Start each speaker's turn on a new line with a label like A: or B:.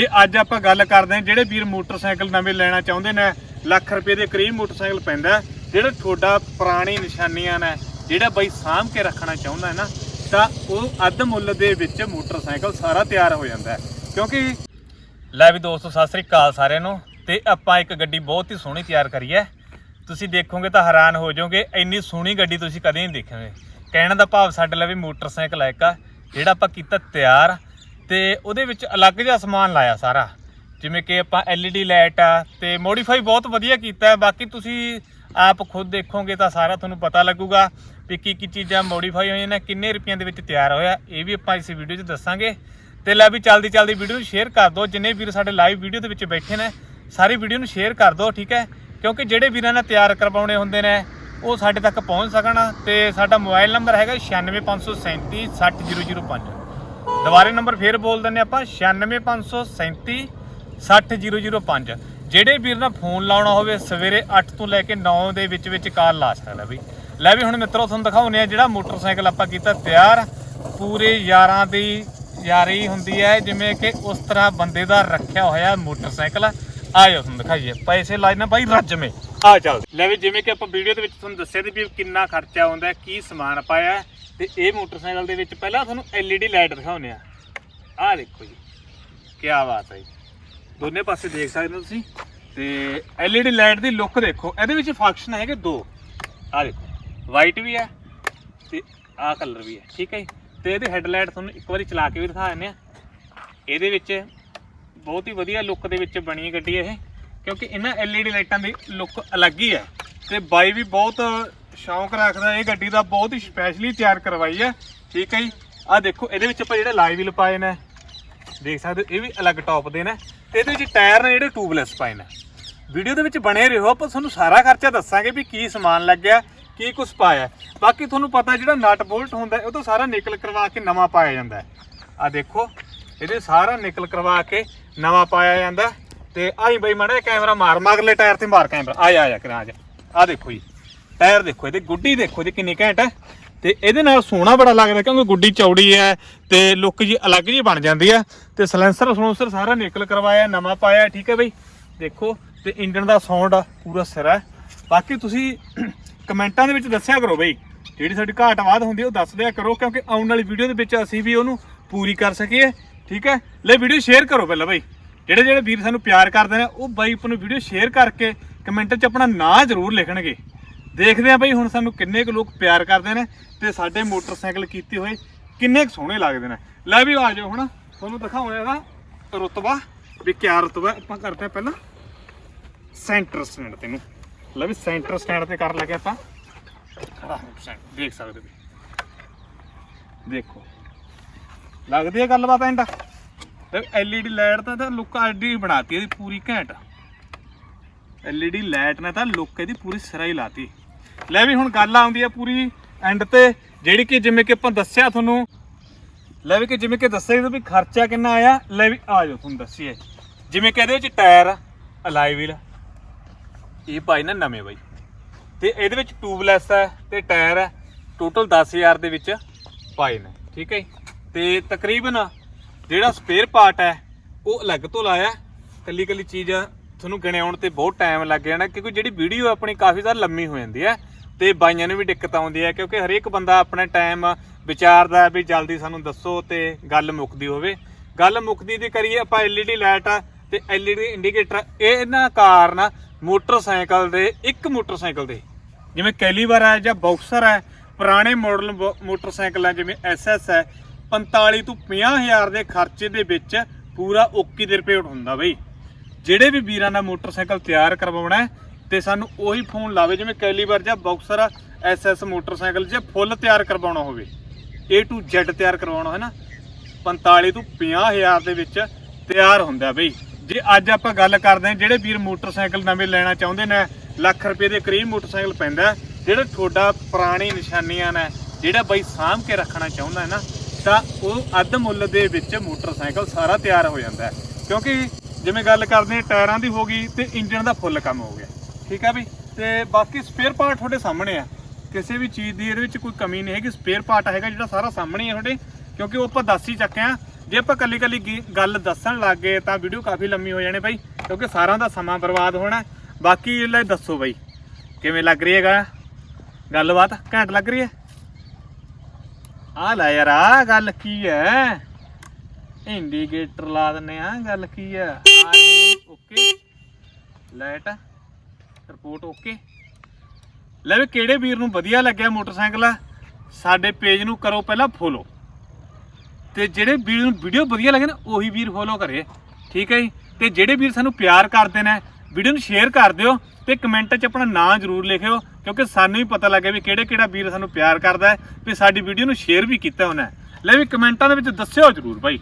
A: ਤੇ ਅੱਜ ਆਪਾਂ ਗੱਲ ਕਰਦੇ ਹਾਂ ਜਿਹੜੇ ਵੀਰ ਮੋਟਰਸਾਈਕਲ ਨਵੇਂ ਲੈਣਾ ਚਾਹੁੰਦੇ ਨੇ, ਲੱਖ ਰੁਪਏ ਦੇ ਕਰੀਬ ਮੋਟਰਸਾਈਕਲ ਪੈਂਦਾ ਜਿਹੜਾ ਤੁਹਾਡਾ ਪੁਰਾਣੀ ਨਿਸ਼ਾਨੀਆਂ ਨੇ, ਜਿਹੜਾ ਬਈ ਸਾਂਭ ਕੇ ਰੱਖਣਾ ਚਾਹੁੰਦਾ ਹੈ ਨਾ, ਤਾਂ ਉਹ ਅੱਧ ਮੁੱਲ ਦੇ ਵਿੱਚ ਮੋਟਰਸਾਈਕਲ ਸਾਰਾ ਤਿਆਰ ਹੋ ਜਾਂਦਾ ਹੈ। ਕਿਉਂਕਿ ਲੈ ਵੀ ਦੋਸਤੋ, ਸਤਿ ਸ੍ਰੀ ਅਕਾਲ ਸਾਰਿਆਂ ਨੂੰ। ਤੇ ਆਪਾਂ ਇੱਕ ਗੱਡੀ ਬਹੁਤ ਹੀ ਸੋਹਣੀ ਤਿਆਰ ਕਰੀ ਹੈ। ਤੁਸੀਂ ਦੇਖੋਗੇ ਤਾਂ ਹੈਰਾਨ ਹੋ ਜਾਓਗੇ, ਇੰਨੀ ਸੋਹਣੀ ਗੱਡੀ ਤੁਸੀਂ ਕਦੇ ਨਹੀਂ ਦੇਖੋਗੇ। ਕਹਿਣ ਦਾ ਭਾਵ ਸਾਡੇ ਲਈ ਵੀ ਮੋਟਰਸਾਈਕਲ ਹੈ ਇੱਕ ਜਿਹੜਾ ਆਪਾਂ ਕੀਤਾ ਤਿਆਰ। ਤੇ ਉਹਦੇ ਵਿੱਚ ਅਲੱਗ ਜਿਹਾ ਸਮਾਨ ਲਾਇਆ ਸਾਰਾ। ਜਿਵੇਂ ਕਿ ਆਪਾਂ LED ਲਾਈਟ ਆ ਤੇ ਮੋਡੀਫਾਈ ਬਹੁਤ ਵਧੀਆ ਕੀਤਾ ਬਾਕੀ ਤੁਸੀਂ ਆਪ ਖੁਦ ਦੇਖੋਗੇ ਤਾਂ ਸਾਰਾ ਤੁਹਾਨੂੰ ਪਤਾ ਲੱਗੂਗਾ ਵੀ ਕੀ ਕੀ ਚੀਜ਼ਾਂ ਮੋਡੀਫਾਈ ਹੋਈਆਂ ਨੇ, ਕਿੰਨੇ ਰੁਪਈਆਂ ਦੇ ਵਿੱਚ ਤਿਆਰ ਹੋਇਆ। ਇਹ ਵੀ ਆਪਾਂ ਇਸ ਵੀਡੀਓ 'ਚ ਦੱਸਾਂਗੇ। ਤੇ ਲੈ ਵੀ ਚੱਲਦੀ ਚੱਲਦੀ ਵੀਡੀਓ ਨੂੰ ਸ਼ੇਅਰ ਕਰ ਦਿਓ। ਜਿੰਨੇ ਵੀਰ ਸਾਡੇ ਲਾਈਵ ਵੀਡੀਓ ਦੇ ਵਿੱਚ ਬੈਠੇ ਨੇ, ਸਾਰੀ ਵੀਡੀਓ ਨੂੰ ਸ਼ੇਅਰ ਕਰ ਦਿਓ, ਠੀਕ ਹੈ? ਕਿਉਂਕਿ ਜਿਹੜੇ ਵੀਰਾਂ ਨੇ ਤਿਆਰ ਕਰਵਾਉਣੇ ਹੁੰਦੇ ਨੇ, ਉਹ ਸਾਡੇ ਤੱਕ ਪਹੁੰਚ ਸਕਣ। ਤੇ ਸਾਡਾ ਮੋਬਾਈਲ ਨੰਬਰ ਹੈਗਾ 96537 60005 ਦੁਬਾਰੇ ਨੰਬਰ ਫੇਰ ਬੋਲ ਦਿੰਨੇ ਆਪਾਂ 96537 60005 ਜਿਹੜੇ ਵੀਰ ਨਾਲ ਫੋਨ ਲਾਉਣਾ ਹੋਵੇ, ਸਵੇਰੇ 8 ਤੋਂ ਲੈ ਕੇ 9 ਦੇ ਵਿੱਚ ਵਿੱਚ ਕਾਲ ਲਾ ਸਕਦਾ ਬਈ। ਲੈ ਵੀ ਹੁਣ ਮਿੱਤਰੋ, ਤੁਹਾਨੂੰ ਦਿਖਾਉਨੇ ਆ ਜਿਹੜਾ ਮੋਟਰਸਾਈਕਲ ਆਪਾਂ ਕੀਤਾ ਤਿਆਰ। ਪੂਰੇ ਯਾਰਾਂ ਦੀ ਯਾਰੀ ਹੁੰਦੀ ਹੈ, ਜਿਵੇਂ ਕਿ ਉਸ ਤਰ੍ਹਾਂ ਬੰਦੇ ਦਾ ਰੱਖਿਆ ਹੋਇਆ ਮੋਟਰਸਾਈਕਲ। ਆਇਓ ਤੁਹਾਨੂੰ ਦਿਖਾਈਏ। ਪੈਸੇ ਲਾਇਨਾ ਬਾਈ ਰੱਜਵੇਂ ਆ ਚੱਲ ਲੈ ਵੀ ਜਿਵੇਂ ਕਿ ਆਪਾਂ ਵੀਡੀਓ ਦੇ ਵਿੱਚ ਤੁਹਾਨੂੰ ਦੱਸਿਆ ਸੀ ਵੀ ਕਿੰਨਾ ਖਰਚਾ ਆਉਂਦਾ ਕੀ ਸਮਾਨ ਪਾਇਆ ਤੇ ਇਹ ਮੋਟਰਸਾਈਕਲ ਦੇ ਵਿੱਚ ਪਹਿਲਾਂ ਤੁਹਾਨੂੰ LED ਲਾਈਟ ਦਿਖਾਉਨੇ ਆ। ਆਹ ਦੇਖੋ ਜੀ ਕੀ ਬਾਤ ਹੈ ਜੀ। ਦੋਨੇ ਪਾਸੇ ਦੇਖ ਸਕਦੇ ਹੋ ਤੁਸੀਂ। ਤੇ LED ਲਾਈਟ ਦੀ ਲੁੱਕ ਦੇਖੋ, ਇਹਦੇ ਵਿੱਚ ਫੰਕਸ਼ਨ ਹੈਗੇ ਦੋ। ਆਹ ਦੇਖੋ ਵਾਈਟ ਵੀ ਹੈ ਤੇ ਆਹ ਕਲਰ ਵੀ ਹੈ, ਠੀਕ ਹੈ ਜੀ। ਤੇ ਇਹਦੇ ਹੈਡਲਾਈਟ ਤੁਹਾਨੂੰ ਇੱਕ ਵਾਰੀ ਚਲਾ ਕੇ ਵੀ ਦਿਖਾ ਦਿੰਦੇ ਆ। ਇਹਦੇ ਵਿੱਚ ਬਹੁਤ ਹੀ ਵਧੀਆ ਲੁੱਕ ਦੇ ਵਿੱਚ ਬਣੀ ਗੱਡੀ ਇਹ, ਕਿਉਂਕਿ ਇਹਨਾਂ LED ਲਾਈਟਾਂ ਦੀ ਲੁੱਕ ਅਲੱਗ ਹੀ ਹੈ। ਤੇ ਬਾਈ ਵੀ ਬਹੁਤ ਸ਼ੌਂਕ ਰੱਖਦਾ, ਇਹ ਗੱਡੀ ਦਾ ਬਹੁਤ ਹੀ ਸਪੈਸ਼ਲੀ ਤਿਆਰ ਕਰਵਾਈ ਹੈ। ਠੀਕ ਹੈ ਜੀ? ਆਹ ਦੇਖੋ, ਇਹਦੇ ਵਿੱਚ ਆਪਾਂ ਜਿਹੜੇ ਲਾਈਵ ਵੀਲ ਪਾਏ ਨੇ, ਦੇਖ ਸਕਦੇ ਹੋ, ਇਹ ਵੀ ਅਲੱਗ ਟੌਪ ਦੇ ਨੇ ਤੇ ਇਹਦੇ ਵਿੱਚ ਟਾਇਰ ਨੇ ਜਿਹੜੇ ਟਿਊਬਲੈਸ ਪਾਏ ਨੇ। ਵੀਡੀਓ ਦੇ ਵਿੱਚ ਬਣੇ ਰਹੋ, ਆਪਾਂ ਤੁਹਾਨੂੰ ਸਾਰਾ ਖਰਚਾ ਦੱਸਾਂਗੇ ਵੀ ਕੀ ਸਮਾਨ ਲੱਗਿਆ, ਕੀ ਕੁਝ ਪਾਇਆ। ਬਾਕੀ ਤੁਹਾਨੂੰ ਪਤਾ ਜਿਹੜਾ ਨਟ ਬੋਲਟ ਹੁੰਦਾ, ਉਹ ਤਾਂ ਸਾਰਾ ਨਿਕਲ ਕਰਵਾ ਕੇ ਨਵਾਂ ਪਾਇਆ ਜਾਂਦਾ ਆ ਦੇਖੋ, ਇਹਦੇ ਸਾਰਾ ਨਿਕਲ ਕਰਵਾ ਕੇ ਨਵਾਂ ਪਾਇਆ ਜਾਂਦਾ ਤੇ ਆਈ ਬਈ ਮਾੜਾ ਜਿਹਾ ਕੈਮਰਾ ਮਾਰ ਮਗਲੇ ਟਾਇਰ ਤੇ ਮਾਰ ਕੈਮਰਾ। ਆ ਜਾ ਆ ਜਾ, ਕਰਾਂ ਜਾ। ਆ ਦੇਖੋ ਜੀ। ਟਾਇਰ ਦੇਖੋ ਇਹਦੇ, ਗੁੱਡੀ ਦੇਖੋ ਜੀ ਕਿੰਨੀ ਘੈਂਟ ਹੈ। ਤੇ ਇਹਦੇ ਨਾਲ ਸੋਹਣਾ ਬੜਾ ਲੱਗਦਾ ਕਿਉਂਕਿ ਗੁੱਡੀ ਚੌੜੀ ਹੈ ਤੇ ਲੁੱਕ ਜੀ ਅਲੱਗ ਜੀ ਬਣ ਜਾਂਦੀ ਹੈ। ਤੇ ਸਲੈਂਸਰ, ਸਲੂਂਸਰ ਸਾਰਾ ਨਿਕਲ ਕਰਵਾਇਆ, ਨਵਾਂ ਪਾਇਆ, ਠੀਕ ਹੈ ਬਈ। ਦੇਖੋ, ਤੇ ਇੰਜਨ ਦਾ ਸਾਊਂਡ ਪੂਰਾ ਸਿਰ ਹੈ। ਬਾਕੀ ਤੁਸੀਂ ਕਮੈਂਟਾਂ ਦੇ ਵਿੱਚ ਦੱਸਿਆ ਕਰੋ ਬਈ, ਜਿਹੜੀ ਸਾਡੀ ਘਾਟ ਵਾਧ ਹੁੰਦੀ ਉਹ ਦੱਸ ਦਿਆ ਕਰੋ, ਕਿਉਂਕਿ ਆਉਣ ਵਾਲੀ ਵੀਡੀਓ ਦੇ ਵਿੱਚ ਅਸੀਂ ਵੀ ਉਹਨੂੰ ਪੂਰੀ ਕਰ ਸਕੀਏ, ਠੀਕ ਹੈ। ਲੈ ਵੀਡੀਓ ਸ਼ੇਅਰ ਕਰੋ ਪਹਿਲਾਂ ਬਈ। ਜਿਹੜੇ ਜਿਹੜੇ ਵੀਰ ਸਾਨੂੰ ਪਿਆਰ ਕਰਦੇ ਨੇ, ਉਹ ਬਾਈ ਆਪਾਂ ਨੂੰ ਵੀਡੀਓ ਸ਼ੇਅਰ ਕਰਕੇ ਕਮੈਂਟ 'ਚ ਆਪਣਾ ਨਾਂ ਜ਼ਰੂਰ ਲਿਖਣਗੇ। ਦੇਖਦੇ ਆ ਬਈ ਹੁਣ ਸਾਨੂੰ ਕਿੰਨੇ ਕੁ ਲੋਕ ਪਿਆਰ ਕਰਦੇ ਨੇ ਤੇ ਸਾਡੇ ਮੋਟਰਸਾਈਕਲ ਕੀਤੇ ਹੋਏ ਕਿੰਨੇ ਕੁ ਸੋਹਣੇ ਲੱਗਦੇ ਨੇ। ਲੈ ਵੀ ਆ ਜਾਓ ਹੁਣ ਤੁਹਾਨੂੰ ਦਿਖਾਉਣਾ ਇਹਦਾ ਰੁਤਬਾ ਵੀ ਕਿਆ ਰੁਤਬਾ ਆਪਾਂ ਕਰਦੇ ਆ ਪਹਿਲਾਂ ਸੈਂਟਰ ਸਟੈਂਡ ਤੇ ਨੂੰ। ਲੈ ਵੀ ਸੈਂਟਰ ਸਟੈਂਡ ਤੇ ਕਰ ਲੱਗੇ ਆਪਾਂ। ਖੜਾ ਹੋ percent, ਦੇਖ ਸਕਦੇ ਵੀ ਦੇਖੋ। ਲੱਗਦੀ ਹੈ ਗੱਲਬਾਤ ਐਂਡ ਤੇ LED ਲਾਈਟ ਤਾਂ ਤਾਂ ਲੁੱਕ ਆਡੀ ਬਣਾਤੀ ਇਹਦੀ ਪੂਰੀ ਘੈਂਟ। LED ਲਾਈਟ ਨੇ ਤਾਂ ਲੁੱਕ ਇਹਦੀ ਪੂਰੀ ਸਿਰਾ ਹੀ ਲਾਤੀ। ਲੈ ਵੀ ਹੁਣ ਗੱਲ ਆਉਂਦੀ ਹੈ ਪੂਰੀ ਐਂਡ ਤੇ, ਜਿਹੜੀ ਕਿ ਜਿਵੇਂ ਕਿ ਆਪਾਂ ਦੱਸਿਆ ਤੁਹਾਨੂੰ। ਲੈ ਵੀ ਕਿ ਜਿਵੇਂ ਕਿ ਦੱਸਿਆ ਸੀ ਵੀ ਖਰਚਾ ਕਿੰਨਾ ਆਇਆ, ਲੈ ਵੀ ਆ ਜਾਓ ਤੁਹਾਨੂੰ ਦੱਸੀਏ। ਜਿਵੇਂ ਕਿ ਇਹਦੇ ਵਿੱਚ ਟਾਇਰ, ਅਲਾਈ ਵੀਲ, ਇਹ ਪਾਈ ਨਾ ਨਵੇਂ ਬਾਈ। ਤੇ ਇਹਦੇ ਵਿੱਚ ਟਿਊਬਲੈਸ ਹੈ ਤੇ ਟਾਇਰ ਹੈ ਟੋਟਲ 10000 ਦੇ ਵਿੱਚ ਪਾਏ ਨੇ, ਠੀਕ ਹੈ ਜੀ? ਤੇ ਤਕਰੀਬਨ ਜਿਹੜਾ ਸਪੇਅਰ ਪਾਰਟ ਹੈ, ਉਹ ਅਲੱਗ ਤੋਂ ਲਾਇਆ ਕੱਲੀ ਕੱਲੀ ਚੀਜ਼ ਤੁਹਾਨੂੰ ਗਿਣਾਉਣ ਤੇ ਬਹੁਤ ਟਾਈਮ ਲੱਗ ਜਾਣਾ, ਕਿਉਂਕਿ ਜਿਹੜੀ ਵੀਡੀਓ ਆਪਣੀ ਕਾਫੀ ਜ਼ਿਆਦਾ ਲੰਮੀ ਹੋ ਜਾਂਦੀ ਹੈ। ਤੇ ਬਾਈਆਂ ਨੂੰ ਵੀ ਦਿੱਕਤ ਆਉਂਦੀ ਹੈ, ਕਿਉਂਕਿ ਹਰੇਕ ਬੰਦਾ ਆਪਣੇ ਟਾਈਮ ਵਿਚਾਰਦਾ ਵੀ ਜਲਦੀ ਸਾਨੂੰ ਦੱਸੋ ਤੇ ਗੱਲ ਮੁੱਕਦੀ ਹੋਵੇ। ਗੱਲ ਮੁੱਕਦੀ ਦੀ ਕਰੀਏ ਆਪਾਂ LED ਲਾਈਟ ਆ ਤੇ LED ਇੰਡੀਕੇਟਰ ਇਹਨਾਂ ਕਾਰਨ ਮੋਟਰਸਾਈਕਲ ਦੇ, ਇੱਕ ਮੋਟਰਸਾਈਕਲ ਦੇ। ਜਿਵੇਂ ਕੈਲੀਵਰ ਹੈ ਜਾਂ ਬਾਕਸਰ ਹੈ, ਪੁਰਾਣੇ ਮਾਡਲ ਮੋਟਰਸਾਈਕਲ ਹੈ ਜਿਵੇਂ SS ਹੈ 45 ਤੋਂ 50000 ਦੇ ਖਰਚੇ ਦੇ ਵਿੱਚ ਪੂਰਾ ਓਕੀ ਦੇ ਰੁਪਏ ਹੁੰਦਾ ਬਈ। ਜਿਹੜੇ ਵੀ ਵੀਰਾਂ ਦਾ ਮੋਟਰਸਾਈਕਲ ਤਿਆਰ ਕਰਵਾਉਣਾ ਤੇ ਸਾਨੂੰ ਉਹੀ ਫੋਨ ਲਾਵੇ, ਜਿਵੇਂ ਕੈਲੀਵਰ ਜਾਂ ਬਾਕਸਰ SS ਮੋਟਰਸਾਈਕਲ ਜੇ ਫੁੱਲ ਤਿਆਰ ਕਰਵਾਉਣਾ ਹੋਵੇ। A to Z ਤਿਆਰ ਕਰਵਾਉਣਾ ਹੈ ਨਾ 45 ਤੋਂ 50000 ਦੇ ਵਿੱਚ ਤਿਆਰ ਹੁੰਦਾ ਬਈ। ਜੇ ਅੱਜ ਆਪਾਂ ਗੱਲ ਕਰਦੇ ਹਾਂ, ਜਿਹੜੇ ਵੀਰ ਮੋਟਰਸਾਈਕਲ ਨਵੇਂ ਲੈਣਾ ਚਾਹੁੰਦੇ ਨੇ, ਲੱਖ ਰੁਪਏ ਦੇ ਕਰੀਬ ਮੋਟਰਸਾਈਕਲ ਪੈਂਦਾ ਜਿਹੜਾ ਤੁਹਾਡਾ ਪੁਰਾਣੀ ਨਿਸ਼ਾਨੀਆਂ ਨੇ, ਜਿਹੜਾ ਬਈ ਸਾਂਭ ਕੇ ਰੱਖਣਾ ਚਾਹੁੰਦਾ ਹੈ ਨਾ, ਤਾਂ ਉਹ ਅੱਧ ਮੁੱਲ ਦੇ ਵਿੱਚ ਮੋਟਰਸਾਈਕਲ ਸਾਰਾ ਤਿਆਰ ਹੋ ਜਾਂਦਾ ਕਿਉਂਕਿ ਜਿਵੇਂ ਗੱਲ ਕਰਦੇ ਹਾਂ, ਟਾਇਰਾਂ ਦੀ ਹੋ ਗਈ ਤੇ ਇੰਜਣ ਦਾ ਫੁੱਲ ਕੰਮ ਹੋ ਗਿਆ। ਠੀਕ ਹੈ ਬਈ ਤੇ ਬਾਕੀ ਸਪੇਅਰ ਪਾਰਟ ਤੁਹਾਡੇ ਸਾਹਮਣੇ ਆ। ਕਿਸੇ ਵੀ ਚੀਜ਼ ਦੀ ਇਹਦੇ ਵਿੱਚ ਕੋਈ ਕਮੀ ਨਹੀਂ ਹੈਗੀ। ਸਪੇਅਰ ਪਾਰਟ ਹੈਗਾ ਜਿਹੜਾ ਸਾਰਾ ਸਾਹਮਣੇ ਆ ਤੁਹਾਡੇ। ਕਿਉਂਕਿ ਉਹ ਆਪਾਂ ਦੱਸ ਹੀ ਚੱਕੇ ਆ। ਜੇ ਆਪਾਂ ਕੱਲੀ ਕੱਲੀ ਗੱਲ ਦੱਸਣ ਲੱਗ ਗਏ ਤਾਂ ਵੀਡੀਓ ਕਾਫੀ ਲੰਮੀ ਹੋ ਜਾਣੀ ਬਾਈ ਕਿਉਂਕਿ ਸਾਰਿਆਂ ਦਾ ਸਮਾਂ ਬਰਬਾਦ ਹੋਣਾ ਬਾਕੀ ਲੈ ਦੱਸੋ ਬਾਈ। ਕਿਵੇਂ ਲੱਗ ਰਹੀ ਹੈਗਾ? ਗੱਲਬਾਤ ਘੈਂਟ ਲੱਗ ਰਹੀ ਹੈ? ਆ ਲੈ ਯਾਰ ਆ ਗੱਲ ਕੀ ਹੈ? ਇੰਡੀਕੇਟਰ ਲਾ ਦਿੰਨੇ ਆ ਗੱਲ ਕੀ ਹੈ? ਓਕੇ। Light report, okay. ਲੈ ਵੀ ਕਿਹੜੇ ਵੀਰ ਨੂੰ ਵਧੀਆ ਲੱਗਿਆ ਮੋਟਰਸਾਈਕਲ? ਆ ਸਾਡੇ ਪੇਜ ਨੂੰ ਕਰੋ ਪਹਿਲਾਂ ਫੋਲੋ ਤੇ ਜਿਹੜੇ ਵੀਰ ਨੂੰ ਵੀਡੀਓ ਵਧੀਆ ਲੱਗੇ ਨਾ, ਉਹੀ ਵੀਰ ਫੋਲੋ ਕਰੇ। ਠੀਕ ਹੈ ਜੀ? ਤੇ ਜਿਹੜੇ ਵੀਰ ਸਾਨੂੰ ਪਿਆਰ ਕਰਦੇ ਨੇ ਵੀਡੀਓ ਨੂੰ ਸ਼ੇਅਰ ਕਰ ਦਿਓ ਤੇ ਕਮੈਂਟ 'ਚ ਆਪਣਾ ਨਾਂ ਜ਼ਰੂਰ ਲਿਖਿਓ, ਕਿਉਂਕਿ ਸਾਨੂੰ ਵੀ ਪਤਾ ਲੱਗੇ ਵੀ ਕਿਹੜੇ ਕਿਹੜਾ ਵੀਰ ਸਾਨੂੰ ਪਿਆਰ ਕਰਦਾ ਹੈ, ਵੀ ਸਾਡੀ ਵੀਡੀਓ ਨੂੰ ਸ਼ੇਅਰ ਵੀ ਕੀਤਾ ਉਹਨੇ ਲੈ ਵੀ ਕਮੈਂਟਾਂ ਦੇ ਵਿੱਚ ਦੱਸਿਓ ਜ਼ਰੂਰ ਭਾਈ